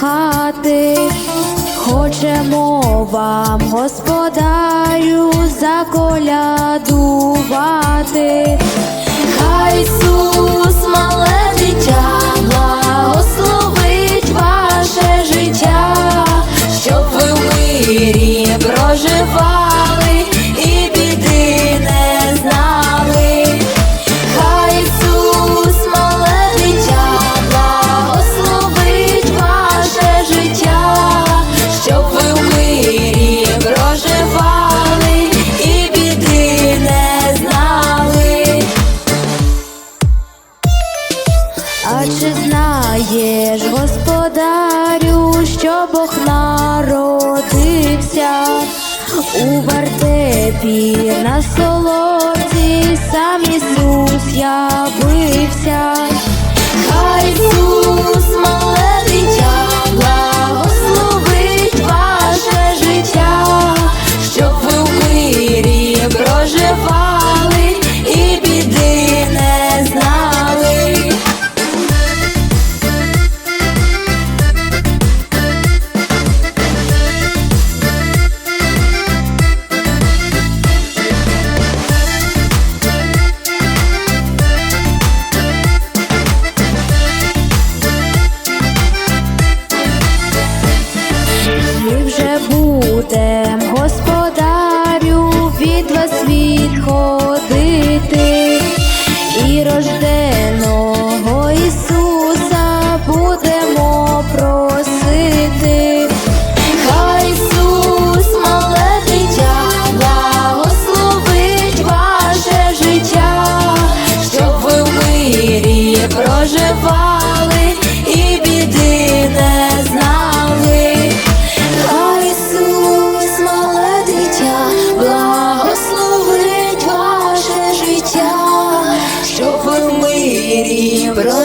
хати, хочемо вам, господарю, заколядувати. Знаєш, господарю, що Бог народився у вартепі на солоці, сам Ісус явився. світ ходити і рождати. Pero